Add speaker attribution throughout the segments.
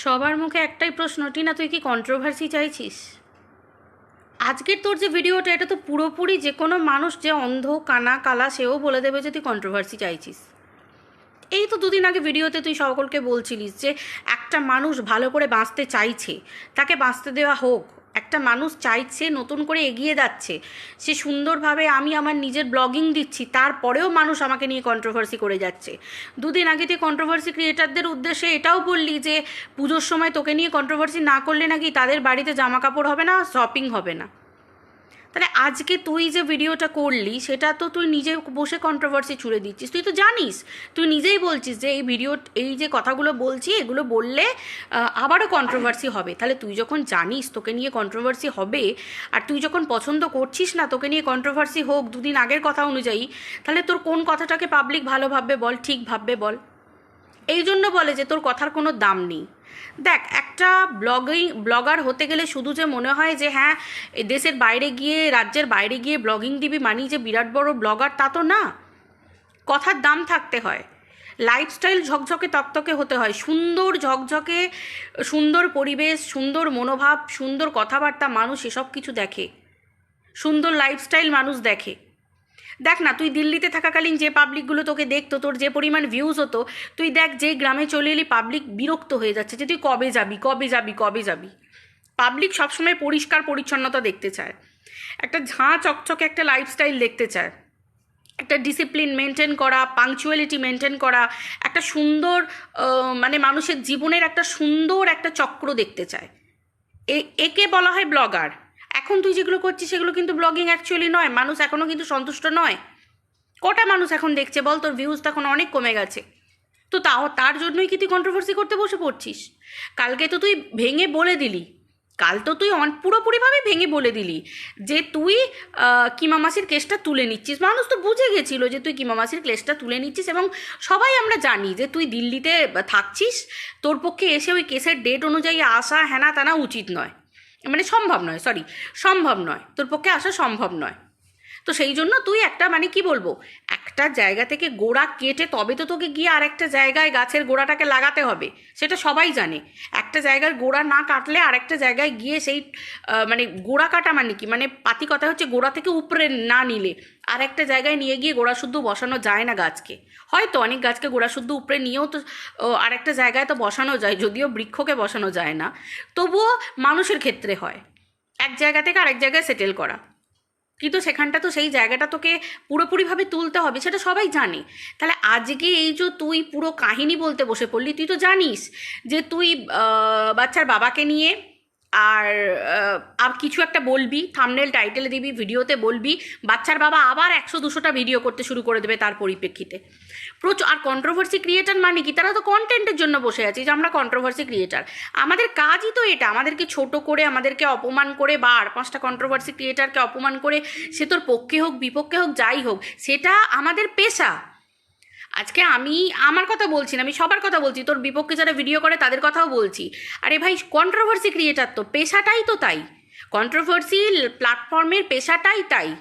Speaker 1: সবার মুখে একটাই প্রশ্ন, টিনা, তুই কি কন্ট্রোভার্সি চাইছিস? আজকের তোর যে ভিডিওটা এটা তো পুরোপুরি যে কোনো মানুষ, যে অন্ধ, কানা, কালা, সেও বলে দেবে যে তুই কন্ট্রোভার্সি চাইছিস। এই তো দুদিন আগে ভিডিওতে তুই সকলকে বলছিলিস যে একটা মানুষ ভালো করে বাঁচতে চাইছে, তাকে বাঁচতে দেওয়া হোক। একটা মানুষ চাইছে, নতুন করে এগিয়ে যাচ্ছে। সে সুন্দরভাবে আমি আমার নিজের ব্লগিং দিচ্ছি, তারপরেও মানুষ আমাকে নিয়ে কন্ট্রোভার্সি করে যাচ্ছে। দুদিন আগে তুই কন্ট্রোভার্সি ক্রিয়েটারদের উদ্দেশ্যে এটাও বললি যে, পুজোর সময় তোকে নিয়ে কন্ট্রোভার্সি না করলে নাকি তাদের বাড়িতে জামা কাপড় হবে না শপিং হবে না। তাহলে আজকে তুই যে ভিডিওটা করলি, সেটা তো তুই নিজে বসে কন্ট্রোভার্সি ছুড়ে দিচ্ছিস। তুই তো জানিস, তুই নিজেই বলছিস যে এই ভিডিও এই যে কথাগুলো বলছি, এগুলো বললে আবারও কন্ট্রোভার্সি হবে। তাহলে তুই যখন জানিস তোকে নিয়ে কন্ট্রোভার্সি হবে, আর তুই যখন পছন্দ করছিস না, তোকে নিয়ে কন্ট্রোভার্সি হোক, দুদিন আগের কথা অনুযায়ী, তাহলে তোর কোন কথাটাকে পাবলিক ভালো ভাববে বল, ঠিক ভাববে বল। এই জন্য বলে যে তোর কথার কোনো দাম নেই। দেখ, একটা ব্লগিং ব্লগার হতে গেলে শুধু যে মনে হয় যে হ্যাঁ দেশের বাইরে গিয়ে, রাজ্যের বাইরে গিয়ে ব্লগিং দিবি মানি যে বিরাট বড় ব্লগার তা তো না। কথার দাম থাকতে হয়। লাইফস্টাইল ঝকঝকে তকতকে হতে হয়। সুন্দর ঝকঝকে, সুন্দর পরিবেশ, সুন্দর মনোভাব, সুন্দর কথাবার্তা মানুষ এসব কিছু দেখে। সুন্দর লাইফস্টাইল মানুষ দেখে। দেখ না, তুই দিল্লিতে থাকাকালীন যে পাবলিকগুলো তোকে দেখতো, তোর যে পরিমাণ ভিউজ হতো, তুই দেখ যে গ্রামে চলে এলি পাবলিক বিরক্ত হয়ে যাচ্ছে যে তুই কবে যাবি কবে যাবি কবে যাবি। পাবলিক সবসময় পরিষ্কার পরিচ্ছন্নতা দেখতে চায়। একটা ঝাঁ চকচকে একটা লাইফস্টাইল দেখতে চায়। একটা ডিসিপ্লিন মেনটেন করা পাংচুয়ালিটি মেনটেন করা, একটা সুন্দর মানে মানুষের জীবনের একটা সুন্দর একটা চক্র দেখতে চায়। একে বলা হয় ব্লগার এখন তুই যেগুলো করছিস সেগুলো কিন্তু ব্লগিং অ্যাকচুয়ালি নয় মানুষ এখনও কিন্তু সন্তুষ্ট নয়। কটা মানুষ এখন দেখছে বল তোর ভিউজ তো এখন অনেক কমে গেছে। তো তাও তার জন্যই কি তুই কন্ট্রোভার্সি করতে বসে পড়ছিস? কালকে তো তুই ভেঙে বলে দিলি। কাল তো তুই অন পুরোপুরিভাবে ভেঙে বলে দিলি যে তুই আহ, কিমা মাসির কেসটা তুলে নিচ্ছিস। মানুষ তো বুঝে গেছিল যে তুই কিমা মাসির কেসটা তুলে নিচ্ছিস এবং সবাই আমরা জানি যে তুই দিল্লিতে থাকছিস। তোর পক্ষে এসে ওই কেসের ডেট অনুযায়ী আসা হ্যানা তানা উচিত নয়। মানে সম্ভব নয় সরি সম্ভব নয় তোর পক্ষে আসা সম্ভব নয়। তো সেই জন্য তুই একটা মানে কি বলব? একটা জায়গা থেকে গোড়া কেটে তবে তো তোকে গিয়ে আরেকটা জায়গায় গাছের গোড়াটাকে লাগাতে হবে, সেটা সবাই জানে। একটা জায়গার গোড়া না কাটলে আরেকটা জায়গায় গিয়ে সেই মানে গোড়া কাটা মানে কি? মানে পাতি কথা হচ্ছে গোড়া থেকে উপরে না নিলে আর একটা জায়গায় নিয়ে গিয়ে গোড়া শুদ্ধ বসানো যায় না গাছকে। হয়তো অনেক গাছকে গোড়া শুদ্ধ উপরে নিয়েও তো আর একটা জায়গায় তো বসানো যায়, যদিও বৃক্ষকে বসানো যায় না। তবুও মানুষের ক্ষেত্রে হয়। এক জায়গা থেকে আরেক জায়গায় সেটেল করা। কিন্তু সেখানটা তো সেই জায়গাটা তোকে পুরোপুরিভাবে তুলতে হবে, সেটা সবাই জানে। তাহলে আজকে এই যে তুই পুরো কাহিনী বলতে বসে পড়লি, তুই তো জানিস যে তুই বাচ্চার বাবাকে নিয়ে আর আর কিছু একটা বলবি থামনেল টাইটেল দিবি ভিডিওতে বলবি, বাচ্চার বাবা আবার একশো দুশোটা ভিডিও করতে শুরু করে দেবে তার পরিপ্রেক্ষিতে। প্রচুর, আর কন্ট্রোভার্সি ক্রিয়েটার মানে কি? তারা তো কন্টেন্টের জন্য বসে আছে যে আমরা কন্ট্রোভার্সি ক্রিয়েটার আমাদের কাজই তো এটা, আমাদেরকে ছোট করে, আমাদেরকে অপমান করে, বা আর পাঁচটা কন্ট্রোভার্সি ক্রিয়েটারকে অপমান করে, সে তোর পক্ষে হোক, বিপক্ষে হোক, যাই হোক, সেটা আমাদের পেশা। আজকে আমি আমার কথা বলছি না, আমি সবার কথা বলছি, তোর বিপক্ষে যারা ভিডিও করে তাদের কথাও বলছি। আরে ভাই কন্ট্রোভার্সি ক্রিয়েটার তো, পেশাটাই তো তাই। কন্ট্রোভার্সি প্ল্যাটফর্মের পেশাটাই তাই।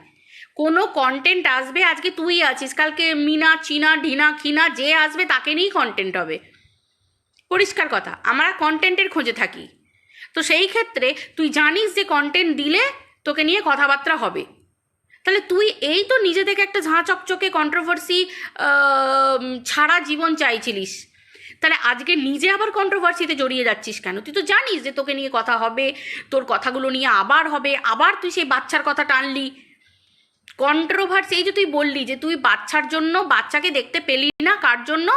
Speaker 1: কোনো কন্টেন্ট আসবে, আজকে তুই আছিস, কালকে মিনা, চিনা, ঢিনা খিনা যে আসবে তাকে নিয়েই কন্টেন্ট হবে। পরিষ্কার কথা, আমরা কন্টেন্টের খোঁজে থাকি। তো সেই ক্ষেত্রে তুই জানিস যে কন্টেন্ট দিলে তোকে নিয়ে কথাবার্তা হবে। তাহলে তুই এই তো নিজে থেকে একটা ঝাঁ চকচকে কন্ট্রোভার্সি ছাড়া জীবন চাইছিলিস। তাহলে আজকে নিজে আবার কন্ট্রোভার্সিতে জড়িয়ে যাচ্ছিস কেন? তুই তো জানিস যে তোকে নিয়ে কথা হবে, তোর কথাগুলো নিয়ে আবার হবে, আবার তুই সেই বাচ্চার কথা টানলি। কন্ট্রোভার্সি এই যে তুই বললি যে তুই বাচ্চার জন্য বাচ্চাকে দেখতে পেলি না, কার জন্য?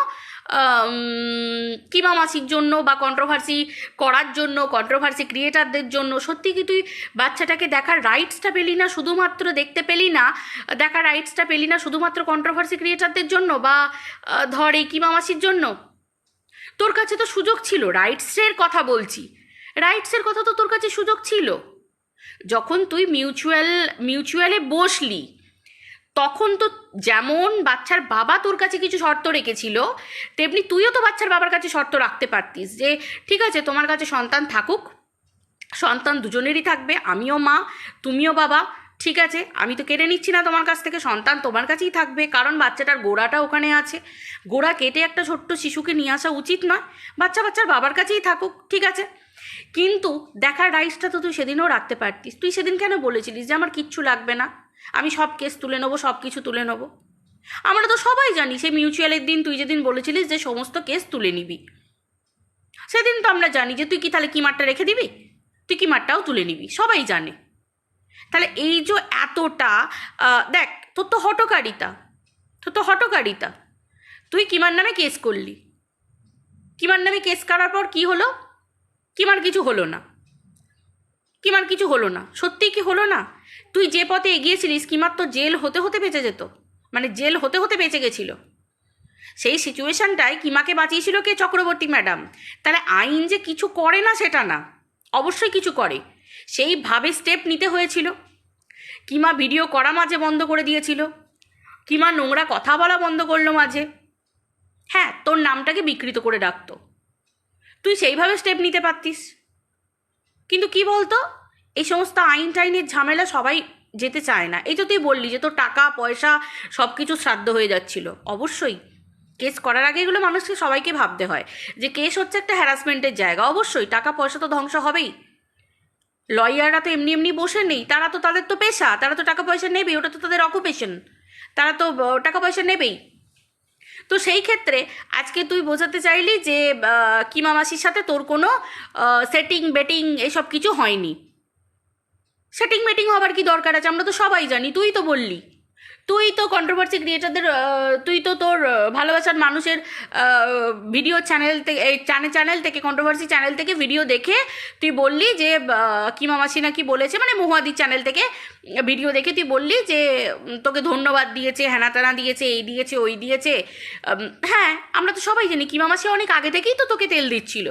Speaker 1: আম, কিমা মাসির জন্য বা কন্ট্রোভার্সি করার জন্য কন্ট্রোভার্সি ক্রিয়েটারদের জন্য সত্যি কি তুই বাচ্চাটাকে দেখার রাইটসটা পেলি না শুধুমাত্র দেখতে পেলি না দেখার রাইটসটা পেলি না শুধুমাত্র কন্ট্রোভার্সি ক্রিয়েটারদের জন্য বা ধর এই কিমামাসির জন্য? তোর কাছে তো সুযোগ ছিল রাইটসের কথা বলছি। রাইটসের কথা তো তোর কাছে সুযোগ ছিল। যখন তুই মিউচুয়াল মিউচুয়ালে বসলি তখন তো যেমন বাচ্চার বাবা তোর কাছে কিছু শর্ত রেখেছিল, তেমনি তুইও তো বাচ্চার বাবার কাছে শর্ত রাখতে পারতিস যে, ঠিক আছে, তোমার কাছে সন্তান থাকুক, সন্তান দুজনেরই থাকবে, আমিও মা, তুমিও বাবা, ঠিক আছে, আমি তো কেড়ে নিচ্ছি না তোমার কাছ থেকে, সন্তান তোমার কাছেই থাকবে, কারণ বাচ্চাটার গোড়াটা ওখানে আছে, গোড়া কেটে একটা ছোট্ট শিশুকে নিয়ে আসা উচিত নয়, বাচ্চা বাচ্চার বাবার কাছেই থাকুক, ঠিক আছে? কিন্তু দেখার রাইসটা তো তুই সেদিনও রাখতে পারতিস, তুই সেদিন কেন বলেছিলিস যে আমার কিচ্ছু লাগবে না? আমি সব কেস তুলে নেব, সব কিছু তুলে নেব। আমরা তো সবাই জানি, সেই মিউচুয়ালের দিন তুই যেদিন বলেছিলিস যে সমস্ত কেস তুলে নিবি। সেদিন তো আমরা জানি যে তুই কি তাহলে কিমারটা রেখে দিবি? তুই কিমারটাও তুলে নিবি, সবাই জানে। তাহলে এই যে এতটা দেখ, তোর তো হটকারিতা, তোর তো হটকারিতা। তুই কিমার নামে কেস করলি? কিমার নামে কেস করার পর কি হলো? কিমার কিছু হলো না। কিমার কিছু হলো না। সত্যিই কি হলো না? তুই যে পথে এগিয়েছিলিস কিমার তো জেল হতে হতে বেঁচে যেত? মানে জেল হতে হতে বেঁচে গেছিল। সেই সিচুয়েশনটায় কিমাকে বাঁচিয়েছিল কে চক্রবর্তী ম্যাডাম? তাহলে আইন যে কিছু করে না সেটা না, অবশ্যই কিছু করে। সেইভাবে স্টেপ নিতে হয়েছিল। কিমা ভিডিও করা মাঝে বন্ধ করে দিয়েছিল। কিমা নোংরা কথা বলা বন্ধ করল মাঝে। হ্যাঁ তোর নামটাকে বিকৃত করে রাখতো। তুই সেইভাবে স্টেপ নিতে পারতিস। কিন্তু কি বলতো? এই সমস্ত আইন টাইনের ঝামেলা সবাই যেতে চায় না। এই তো তুই বললি যে তোর টাকা, পয়সা সব কিছু শ্রাদ্ধ হয়ে যাচ্ছিল। অবশ্যই। কেস করার আগে এগুলো মানুষকে সবাইকে ভাবতে হয় যে কেস হচ্ছে একটা হ্যারাসমেন্টের জায়গা। অবশ্যই, টাকা, পয়সা তো ধ্বংস হবেই। লয়াররা তো এমনি এমনি বসে নেই। তারা তো তাদের তো পেশা। তারা তো টাকা, পয়সা নেবেই ওটা তো তাদের অকুপেশন তারা তো টাকা, পয়সা নেবেই। তো সেই ক্ষেত্রে আজকে তুই বোঝাতে চাইলি যে কিমা মাসির সাথে তোর কোনো সেটিং বেটিং এসব কিছু হয়নি। সেটিং মেটিং হবার কি দরকার আছে? আমরা তো সবাই জানি। তুই তো বললি। তুই তো কন্ট্রোভার্সি ক্রিয়েটারদের তুই তো তোর ভালোবাসার মানুষের ভিডিও চ্যানেল থেকে এই চ্যানেল চ্যানেল থেকে কন্ট্রোভার্সি চ্যানেল থেকে ভিডিও দেখে তুই বললি যে আহ, কিমা মাসি নাকি বলেছে মানে মহুয়াদির চ্যানেল থেকে ভিডিও দেখে তুই বললি যে তোকে ধন্যবাদ দিয়েছে হ্যানা ত্যানা দিয়েছে এই দিয়েছে ওই দিয়েছে। হ্যাঁ আমরা তো সবাই জানি কি মামাসি অনেক আগে থেকেই তো তোকে তেল দিচ্ছিল।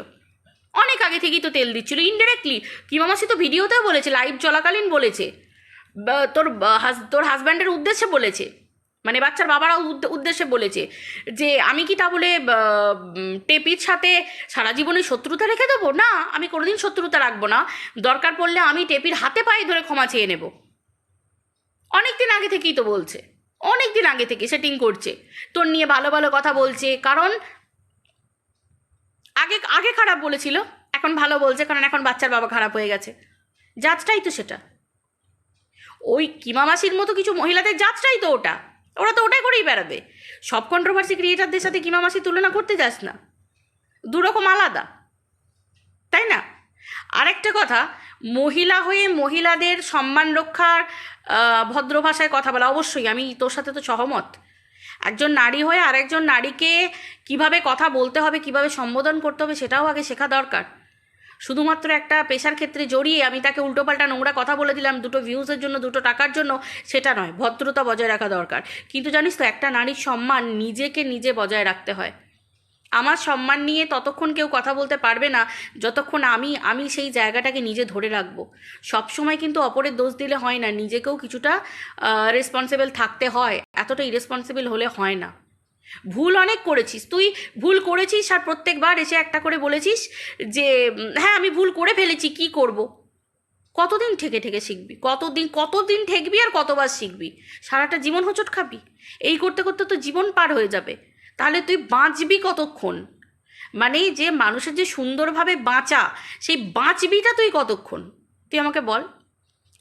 Speaker 1: অনেক আগে থেকেই তো তেল দিচ্ছিল ইনডিরেক্টলি কিমা মাসি তো ভিডিওতেও বলেছে লাইভ চলাকালীন বলেছে। তোর তোর হাজব্যান্ডের উদ্দেশ্যে বলেছে। মানে বাচ্চার উদ্দে- উদ্দেশ্যে বলেছে যে, আমি কি তা বলে টেপির সাথে সারা জীবনে শত্রুতা রেখে দেবো? না, আমি কোনোদিন শত্রুতা রাখব না। দরকার পড়লে আমি টেপির হাতে পায়ে ধরে ক্ষমা চেয়ে নেব। অনেক দিন আগে থেকেই তো বলছে। অনেক দিন আগে থেকে সেটিং করছে। তোর নিয়ে ভালো ভালো কথা বলছে, কারণ আগে আগে খারাপ বলেছিল, এখন ভালো বলছে, কারণ এখন বাচ্চার বাবা খারাপ হয়ে গেছে। জাজটাই তো সেটা। ওই কিমা মাসির মতো কিছু মহিলাদের জাজটাই তো ওটা। ওরা তো ওটাই করেই বেড়াবে। সব কন্ট্রোভার্সি ক্রিয়েটারদের সাথে কিমা মাসি তুলনা করতে যাস না। দুরকম আলাদা। তাই না? আরেকটা কথা, মহিলা হয়ে মহিলাদের সম্মান রক্ষার ভদ্র ভাষায় কথা বলা, অবশ্যই আমি তোর সাথে তো সহমত। একজন নারী হয়ে আরেকজন নারীকে কীভাবে কথা বলতে হবে, কীভাবে সম্বোধন করতে হবে সেটাও আগে শেখা দরকার। শুধুমাত্র একটা পেশার ক্ষেত্রে জড়িয়ে আমি তাকে উল্টোপাল্টা নোংরা কথা বলে দিলাম, দুটো ভিউজের জন্য, দুটো টাকার জন্য, সেটা নয়, ভদ্রতা বজায় রাখা দরকার। কিন্তু জানিস তো, একটা নারীর সম্মান নিজেকে নিজে বজায় রাখতে হয়। আমার সম্মান নিয়ে ততক্ষণ কেউ কথা বলতে পারবে না, যতক্ষণ আমি আমি সেই জায়গাটাকে নিজে ধরে রাখব। সবসময় কিন্তু অপরের দোষ দিলে হয় না, নিজেকেও কিছুটা রেসপন্সিবল থাকতে হয় এতটা ইরেসপন্সিবল হলে হয় না। ভুল অনেক করেছিস, তুই ভুল করেছিস আর প্রত্যেকবার এসে একটা করে বলেছিস যে হ্যাঁ আমি ভুল করে ফেলেছি, কি করব। কতদিন ঠেকে ঠেকে শিখবি? কতদিন কতদিন ঠেকবি আর কতবার শিখবি? সারাটা জীবন হোঁচট খাবি? এই করতে করতে তো জীবন পার হয়ে যাবে। তাহলে তুই বাঁচবি কতক্ষণ? মানে যে মানুষের যে সুন্দরভাবে বাঁচা, সেই বাঁচবিটা তুই কতক্ষণ? তুই আমাকে বল।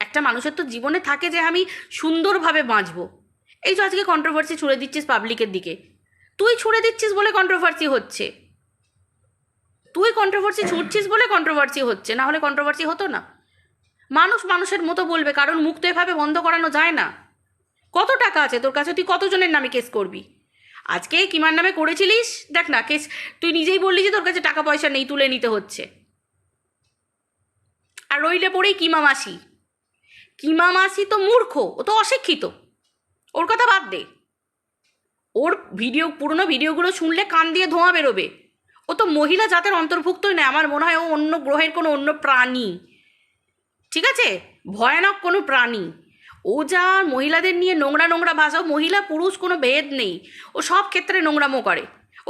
Speaker 1: একটা মানুষের তো জীবনে থাকে যে আমি সুন্দরভাবে বাঁচবো। এই যে আজকে কন্ট্রোভার্সি ছুড়ে দিচ্ছিস পাবলিকের দিকে। তুই ছুড়ে দিচ্ছিস বলে কন্ট্রোভার্সি হচ্ছে। তুই কন্ট্রোভার্সি ছুটছিস বলে কন্ট্রোভার্সি হচ্ছে, না হলে কন্ট্রোভার্সি হতো না। মানুষ মানুষের মতো বলবে, কারণ মুখ তো এভাবে বন্ধ করানো যায় না। কত টাকা আছে তোর কাছে? তুই কতজনের নামে কেস করবি? আজকে কিমার নামে করেছিলিস? দেখ না, কেস, তুই নিজেই বললি যে তোর কাছে টাকা পয়সা নেই, তুলে নিতে হচ্ছে। আর রইলে পড়েই কিমা মাসি। কিমা মাসি তো মূর্খ, ও তো অশিক্ষিত। ওর কথা বাদ দে। ওর ভিডিও, পুরনো ভিডিওগুলো শুনলে কান দিয়ে ধোঁয়া বেরোবে। ও তো মহিলা জাতের অন্তর্ভুক্তই নয়, আমার মনে হয় ও অন্য গ্রহের কোনো অন্য প্রাণী। ঠিক আছে? ভয়ানক কোনো প্রাণী। ও যা মহিলাদের নিয়ে নোংরা নোংরা ভাষা মহিলা পুরুষ কোনো ভেদ নেই। ও সব ক্ষেত্রে নোংরামো করে।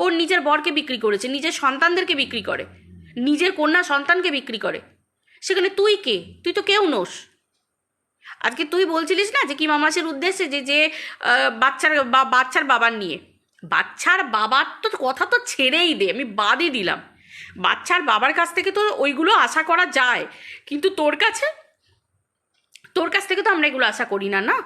Speaker 1: ওর নিজের বরকে বিক্রি করেছে, নিজের সন্তানদেরকে বিক্রি করে, নিজের কন্যা সন্তানকে বিক্রি করে। সেখানে তুই কে? তুই তো কেউ নোস। আজকে তুই বলছিলিস না যে কি মামাসির উদ্দেশ্যে যে যে বাচ্চার বা, বাচ্চার বাবার নিয়ে? বাচ্চার বাবার তো কথা তো ছেড়েই দে, আমি বাদই দিলাম। বাচ্চার বাবার কাছ থেকে তো ওইগুলো আশা করা যায়। কিন্তু তোর কাছে তোর কাছ থেকে তো আমরা এগুলো আশা করি না না?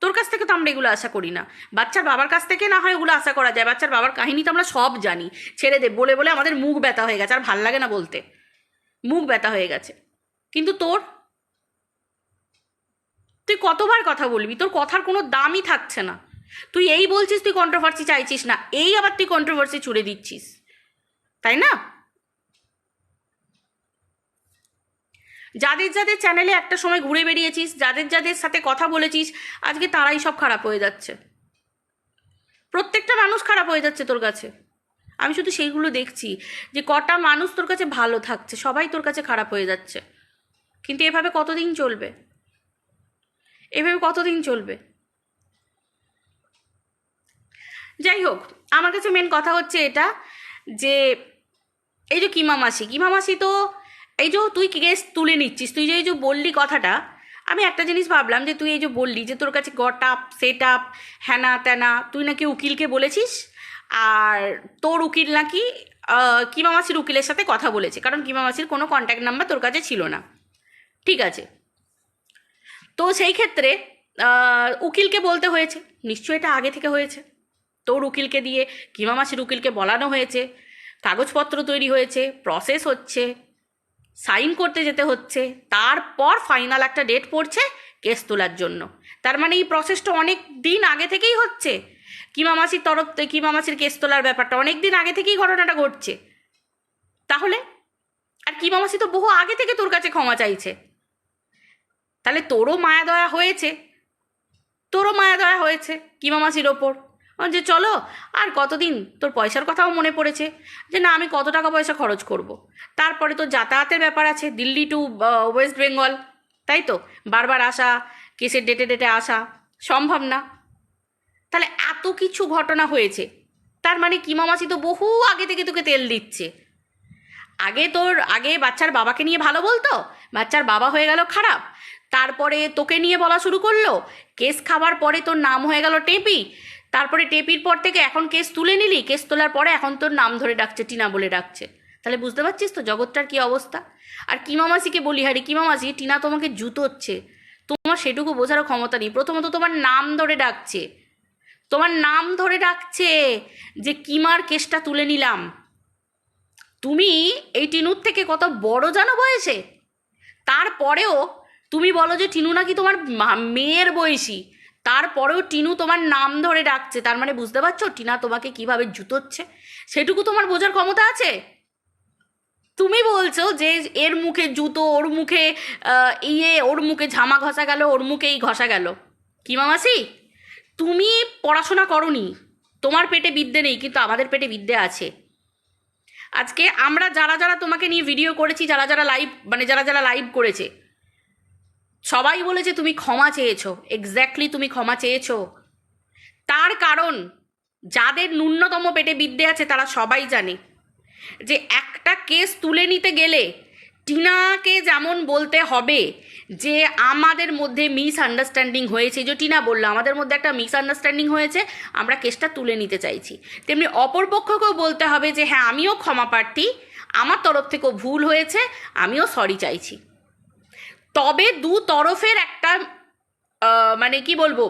Speaker 1: তোর কাছ থেকে তো আমরা এগুলো আশা করি না। বাচ্চার বাবার কাছ থেকে না হয় ওগুলো আশা করা যায়। বাচ্চার বাবার কাহিনী তো আমরা সব জানি। ছেড়ে দে, বলে বলে আমাদের মুখ ব্যথা হয়ে গেছে, আর ভালো লাগে না বলতে। মুখ ব্যথা হয়ে গেছে। কিন্তু তোর? তুই কতবার কথা বলবি? তোর কথার কোনো দামই থাকছে না। তুই এই বলছিস, তুই কন্ট্রোভার্সি চাইছিস না। এই আবার তুই কন্ট্রোভার্সি ছুড়ে দিচ্ছিস। তাই না? যাদের যাদের চ্যানেলে একটা সময় ঘুরে বেরিয়েছিস যাদের যাদের সাথে কথা বলেছিস, আজকে তারাই সব খারাপ হয়ে যাচ্ছে। প্রত্যেকটা মানুষ খারাপ হয়ে যাচ্ছে তোর কাছে। আমি শুধু সেইগুলো দেখছি যে কটা মানুষ তোর কাছে ভালো থাকছে, সবাই তোর কাছে খারাপ হয়ে যাচ্ছে। কিন্তু এভাবে কতদিন চলবে? এভাবে কতদিন চলবে? যাই হোক, আমার কাছে মেন কথা হচ্ছে এটা যে, এই যে কিমা মাসি কিমা মাসি তো এই যে তুই কেস তুলে নিচ্ছিস? তুই যে এই যে বললি কথাটা আমি একটা জিনিস ভাবলাম যে তুই এই যে বললি যে তোর কাছে গট আপ সেট আপ হ্যানা ত্যানা তুই নাকি উকিলকে বলেছিস? আর তোর উকিল নাকি আহ, কিমা মাসির উকিলের সাথে কথা বলেছে কারণ কিমা মাসির কোনো কন্ট্যাক্ট নাম্বার তোর কাছে ছিল না। ঠিক আছে? তো সেই ক্ষেত্রে উকিলকে বলতে হয়েছে নিশ্চয়ই এটা আগে থেকে হয়েছে। তোর উকিলকে দিয়ে কিমা মাসির উকিলকে বলানো হয়েছে কাগজপত্র তৈরি হয়েছে প্রসেস হচ্ছে। সাইন করতে যেতে হচ্ছে, তারপর ফাইনাল একটা ডেট পড়ছে কেস তোলার জন্য। তার মানে এই প্রসেসটা অনেক দিন আগে থেকেই হচ্ছে। কিমা মাসির তরফ কিমা মাসির কেস তোলার ব্যাপারটা অনেক দিন আগে থেকেই ঘটনাটা ঘটছে। তাহলে, আর কিমা মাসি তো বহু আগে থেকে তোর কাছে ক্ষমা চাইছে। তাহলে তোরও মায়া দয়া হয়েছে। তোরও মায়া দয়া হয়েছে কিমা মাসির ওপর। যে চলো, আর কতদিন তোর পয়সার কথাও মনে পড়েছে? যে না, আমি কত টাকা পয়সা খরচ করব। তারপরে তো যাতায়াতের ব্যাপার আছে, দিল্লি টু ওয়েস্ট বেঙ্গল তাই তো? বারবার আসা, কেসের ডেটে ডেটে আসা, সম্ভব না। তাহলে এত কিছু ঘটনা হয়েছে, তার মানে কিমা মাসি তো বহু আগে থেকে তোকে তেল দিচ্ছে। আগে তোর, আগে বাচ্চার বাবাকে নিয়ে ভালো বলতো? বাচ্চার বাবা হয়ে গেল খারাপ। তারপরে তোকে নিয়ে বলা শুরু করল, কেস খাবার পরে তোর নাম হয়ে গেল টেপি। তারপরে টেপির পর থেকে এখন কেস তুলে নিলি, কেস তোলার পরে এখন তোর নাম ধরে ডাকছে, টিনা বলে ডাকছে। তাহলে বুঝতে পারছিস তো জগৎটার কি অবস্থা? আর কিমা মাসিকে বলি হারি কিমা মাসি টিনা তোমাকে জুতোচ্ছে। তোমার সেটুকু বোঝারও ক্ষমতা নেই। প্রথমত তোমার নাম ধরে ডাকছে। তোমার নাম ধরে ডাকছে যে কিমার কেসটা তুলে নিলাম। তুমি এই টিনুর থেকে কত বড় জানো বয়সে? তারপরেও তুমি বলো যে টিনু নাকি তোমার মেয়ের বয়সী। তারপরেও টিনু তোমার নাম ধরে ডাকছে। তার মানে বুঝতে পারছ? টিনা তোমাকে কীভাবে জুতোচ্ছে? সেটুকু তোমার বোঝার ক্ষমতা আছে? তুমি বলছো যে এর মুখে জুতো, ওর মুখে ইয়ে ওর মুখে ঝামা ঘষা গেল, ওর মুখে এই ঘষা গেল। কি মামাসি? তুমি পড়াশোনা করনি। তোমার পেটে বিদ্যে নেই, কিন্তু আমাদের পেটে বিদ্যে আছে। আজকে আমরা যারা যারা তোমাকে নিয়ে ভিডিও করেছি, যারা যারা লাইভ মানে যারা যারা লাইভ করেছে সবাই বলেছে তুমি ক্ষমা চেয়েছো এক্স্যাক্টলি তুমি ক্ষমা চেয়েছো। তার কারণ, যাদের ন্যূনতম পেটে বিদ্যে আছে তারা সবাই জানে যে একটা কেস তুলে নিতে গেলে টিনাকে যেমন বলতে হবে যে আমাদের মধ্যে মিস আন্ডারস্ট্যান্ডিং হয়েছে যে টিনা বলল, আমাদের মধ্যে একটা মিস আন্ডারস্ট্যান্ডিং হয়েছে, আমরা কেসটা তুলে নিতে চাইছি। তেমনি অপর পক্ষকেও বলতে হবে যে হ্যাঁ আমিও ক্ষমা প্রার্থী, আমার তরফ থেকেও ভুল হয়েছে, আমিও সরি চাইছি। তবে দু তরফের একটা মানে কি বলব,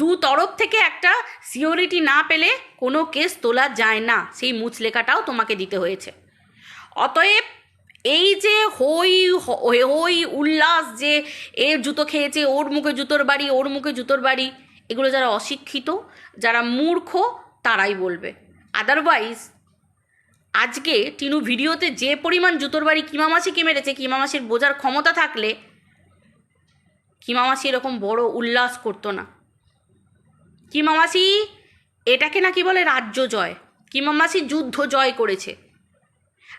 Speaker 1: দু তরফ থেকে একটা সিওরিটি না পেলে কোনো কেস তোলা যায় না, সেই মুচলেখাটাও তোমাকে দিতে হয়েছে। অতএব এই যে হই হই উল্লাস যে এর জুতো খেয়েছে, ওর মুখে জুতোর বাড়ি, ওর মুখে জুতোর বাড়ি, এগুলো যারা অশিক্ষিত, যারা মূর্খ, তারাই বলবে। আদারওয়াইজ আজকে টিনু ভিডিওতে যে পরিমাণ জুতোর বাড়ি কিমামাসি কিমামাসিকে মেরেছে, কিমামাসির বোঝার ক্ষমতা থাকলে কিমামাসি এরকম বড় উল্লাস করতো না। কিমামাসি এটাকে নাকি বলে রাজ্য জয়, কিমামাসি যুদ্ধ জয় করেছে।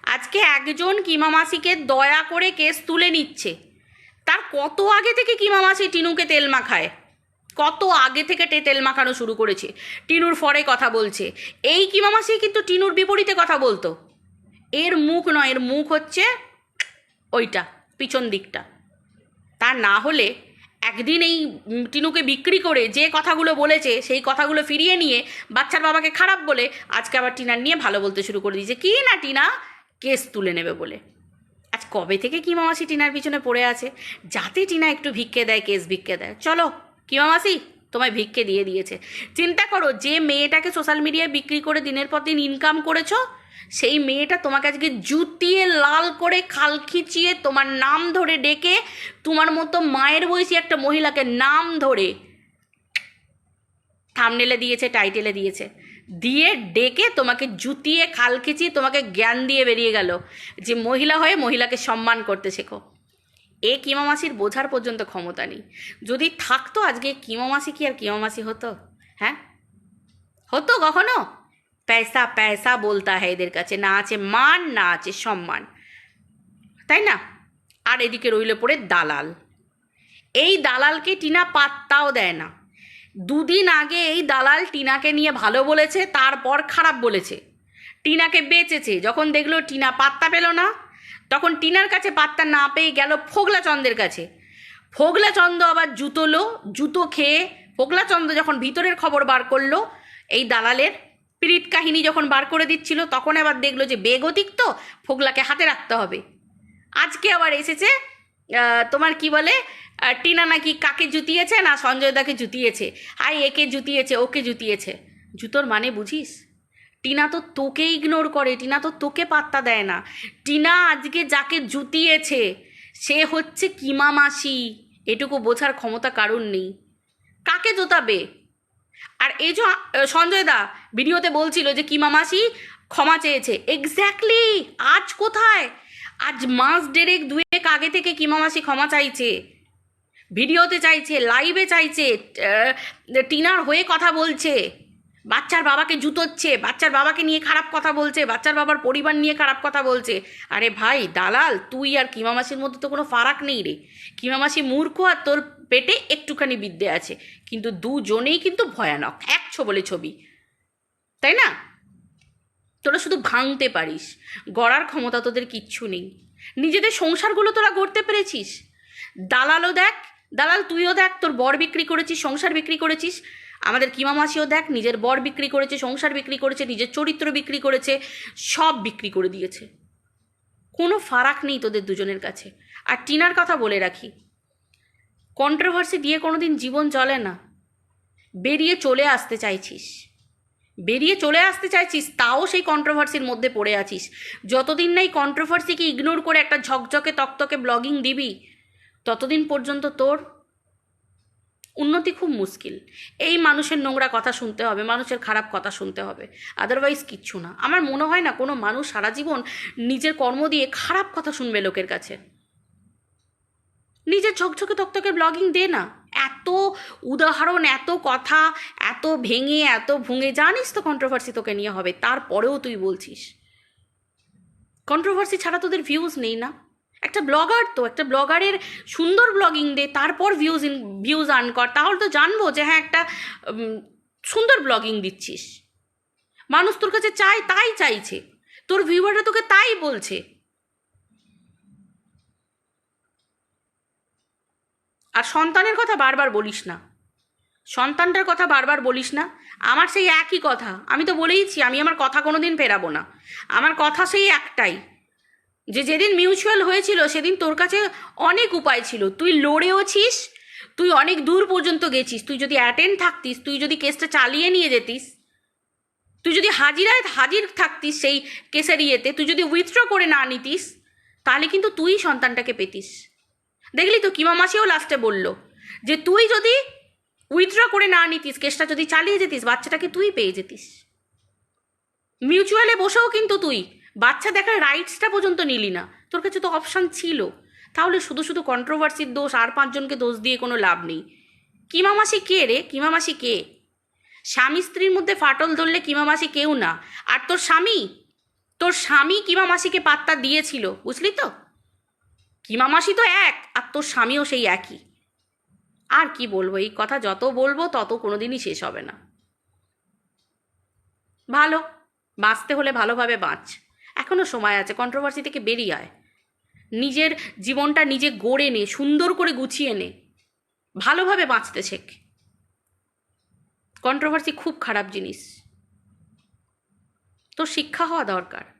Speaker 1: আজকে একজন কিমামাসিকে দয়া করে কেস তুলে নিচ্ছে। তার কত আগে থেকে কিমামাসি টিনুকে তেল মাখায়? কত আগে থেকে তেল মাখানো শুরু করেছে। টিনুর ফরে কথা বলছে। এই কিমামাসি কিন্তু টিনুর বিপরীতে কথা বলতো। এর মুখ নয়, এর মুখ হচ্ছে ওইটা, পিছন দিকটা। তা না হলে একদিন এই টিনুকে বিক্রি করে যে কথাগুলো বলেছে, সেই কথাগুলো ফিরিয়ে নিয়ে বাচ্চার বাবাকে খারাপ বলে আজকে আবার টিনার নিয়ে ভালো বলতে শুরু করে দিয়েছে। কি না টিনা? কেস তুলে নেবে বলে। আজ কবে থেকে কিমা মামাসি টিনার পিছনে পড়ে আছে? যাতে টিনা একটু ভিক্ষে দেয়, কেস ভিক্ষে দেয়। চলো কিমা মাসি? তোমায় ভিক্ষে দিয়ে দিয়েছে। চিন্তা করো, যে মেয়েটাকে সোশ্যাল মিডিয়ায় বিক্রি করে দিনের পর দিন ইনকাম করেছ, সেই মেয়েটা তোমাকে আজকে জুতিয়ে লাল করে খাল খিচিয়ে তোমার নাম ধরে ডেকে তোমার মতো মায়ের বয়সী একটা মহিলাকে নাম ধরে থামনেলে দিয়েছে টাইটেলে দিয়েছে। দিয়ে ডেকে তোমাকে জুতিয়ে, খাল খিচিয়ে তোমাকে জ্ঞান দিয়ে বেরিয়ে গেল। যে মহিলা হয়ে মহিলাকে সম্মান করতে শেখো। এ কিমামাসির বোঝার পর্যন্ত ক্ষমতা নেই। যদি থাকতো আজকে কিমামাসি কি আর কিমামাসি হতো? হ্যাঁ? হতো কখনো? পয়সা পয়সা বলতা হয় এদের কাছে, না আছে মান, না আছে সম্মান। তাই না? আর এদিকে রইল পড়ে দালাল। এই দালালকে টিনা পাত্তাও দেয় না। দুদিন আগে এই দালাল টিনাকে নিয়ে ভালো বলেছে, তারপর খারাপ বলেছে। টিনাকে বেচেছে। যখন দেখল টিনা পাত্তা পেল না তখন টিনার কাছে পাত্তা না পেয়ে গেল ফোগলাচন্দের কাছে। ফোগলাচন্দ আবার জুতোলো জুতো খেয়ে ফোগলাচন্দ যখন ভিতরের খবর বার করল, এই দালালের পীড়িত কাহিনী যখন বার করে দিচ্ছিল, তখন আবার দেখল যে বেগতিক তো, ফোগলাকে হাতে রাখতে হবে। আজকে আবার এসেছে তোমার কি বলে টিনা নাকি কাকে জুতিয়েছে না সঞ্জয় দাকে জুতিয়েছে? আই একে জুতিয়েছে, ওকে জুতিয়েছে। জুতোর মানে বুঝিস? টিনা তো তোকে ইগনোর করে, টিনা তো তোকে পাত্তা দেয় না। টিনা আজকে যাকে জুতিয়েছে, সে হচ্ছে কিমা মাসি। এটুকু বোঝার ক্ষমতা কারণ নেই। কাকে জোতাবে? আর এই যে সঞ্জয় দা ভিডিওতে বলছিল যে কিমা মাসি ক্ষমা চেয়েছে। এক্স্যাক্টলি আজ কোথায়? আজ মাস ডেরেক দুয়েক আগে থেকে কিমা মাসি ক্ষমা চাইছে। ভিডিওতে চাইছে লাইভে চাইছে টিনার হয়ে কথা বলছে। বাচ্চার বাবাকে জুতোচ্ছে, বাচ্চার বাবাকে নিয়ে খারাপ কথা বলছে, বাচ্চার বাবার পরিবার নিয়ে খারাপ কথা বলছে। আরে ভাই, দালাল, তুই আর কিমামাসির মধ্যে তো কোনো ফারাক নেই রে। কিমামাসি মূর্খ আর তোর পেটে একটুখানি বিদ্যে আছে। কিন্তু দুজনেই কিন্তু ভয়ানক একশো বলে ছবি। তাই না? তোরা শুধু ভাঙতে পারিস, গড়ার ক্ষমতা তোদের কিচ্ছু নেই। নিজেদের সংসারগুলো তোরা গড়তে পেরেছিস। দালালও দেখ, দালাল তুইও দেখ, তোর বর বিক্রি করেছিস, সংসার বিক্রি করেছিস। আমাদের কিমা মাসিও দেখ, নিজের বর বিক্রি করেছে, সংসার বিক্রি করেছে, নিজের চরিত্র বিক্রি করেছে, সব বিক্রি করে দিয়েছে। কোনো ফারাক নেই তোদের দুজনের কাছে। আর টিনার কথা বলে রাখি কন্ট্রোভার্সি দিয়ে কোনো দিন জীবন চলে না। বেরিয়ে চলে আসতে চাইছিস। বেরিয়ে চলে আসতে চাইছিস, তাও সেই কন্ট্রোভার্সির মধ্যে পড়ে আছিস। যতদিন না এই কন্ট্রোভার্সিকে ইগনোর করে একটা ঝকঝকে তকতকে ব্লগিং দিবি, ততদিন পর্যন্ত তোর উন্নতি খুব মুশকিল। এই মানুষের নোংরা কথা শুনতে হবে, মানুষের খারাপ কথা শুনতে হবে। আদারওয়াইজ কিচ্ছু না। আমার মনে হয় না কোনো মানুষ সারা জীবন নিজের কর্ম দিয়ে খারাপ কথা শুনবে লোকের কাছে। নিজের ঝকঝকে তকতকে ব্লগিং দে না। এত উদাহরণ, এত কথা, এত ভেঙে, এত ভুঙে, জানিস তো কন্ট্রোভার্সি তোকে নিয়ে হবে, তারপরেও তুই বলছিস। কন্ট্রোভার্সি ছাড়া তোদের ভিউজ নেই না। একটা ব্লগার তো, একটা ব্লগারের সুন্দর ব্লগিং দে, তারপর ভিউজ ইন ভিউজ আর্ন কর। তাহলে তো জানব যে হ্যাঁ একটা সুন্দর ব্লগিং দিচ্ছিস। মানুষ তোর কাছে চায়, তাই চাইছে। তোর ভিউয়াররা তোকে তাই বলছে। আর সন্তানের কথা বারবার বলিস না। সন্তানটার কথা বারবার বলিস না। আমার সেই একই কথা। আমি তো বলেইছি, আমি আমার কথা কোনো দিন ফেরাবো না। আমার কথা সেই একটাই। যে যেদিন মিউচুয়াল হয়েছিল, সেদিন তোর কাছে অনেক উপায় ছিল। তুই লড়েওছিস, তুই অনেক দূর পর্যন্ত গেছিস। তুই যদি অ্যাটেন্ড থাকতিস, তুই যদি কেসটা চালিয়ে নিয়ে যেতিস, তুই যদি হাজিরায় হাজির থাকতিস সেই কেসের ইয়েতে, তুই যদি উইথড্র করে না নিতিস, তাহলে কিন্তু তুই সন্তানটাকে পেতিস। দেখলি তো কিমা মাসিও লাস্টে বলল যে, তুই যদি উইথড্র করে না নিতিস কেসটা যদি চালিয়ে যেতিস, বাচ্চাটাকে তুই পেয়ে যেতিস। মিউচুয়ালে বসেও কিন্তু তুই বাচ্চা দেখার রাইটসটা পর্যন্ত নিলি না। তোর কাছে তো অপশান ছিল। তাহলে শুধু শুধু কন্ট্রোভার্সির দোষ আর পাঁচজনকে দোষ দিয়ে কোনো লাভ নেই। কিমামাসি কে রে? কিমামাসি কে? স্বামী স্ত্রীর মধ্যে ফাটল ধরলে কিমামাসি কেউ না। আর তোর স্বামী? তোর স্বামী কিমামাসিকে পাত্তা দিয়েছিল, বুঝলি তো? কিমামাসি তো এক, আর তোর স্বামীও সেই একই। আর কি বলব, এই কথা যত বলব তত কোনোদিনই শেষ হবে না। ভালো, বাঁচতে হলে ভালোভাবে বাঁচ। এখনও সময় আছে কন্ট্রোভার্সি থেকে বেরিয়ে আয়। নিজের জীবনটা নিজে গড়ে নে, সুন্দর করে গুছিয়ে নে। ভালোভাবে বাঁচতে শেখ। কন্ট্রোভার্সি খুব খারাপ জিনিস। তো শিক্ষা হওয়া দরকার।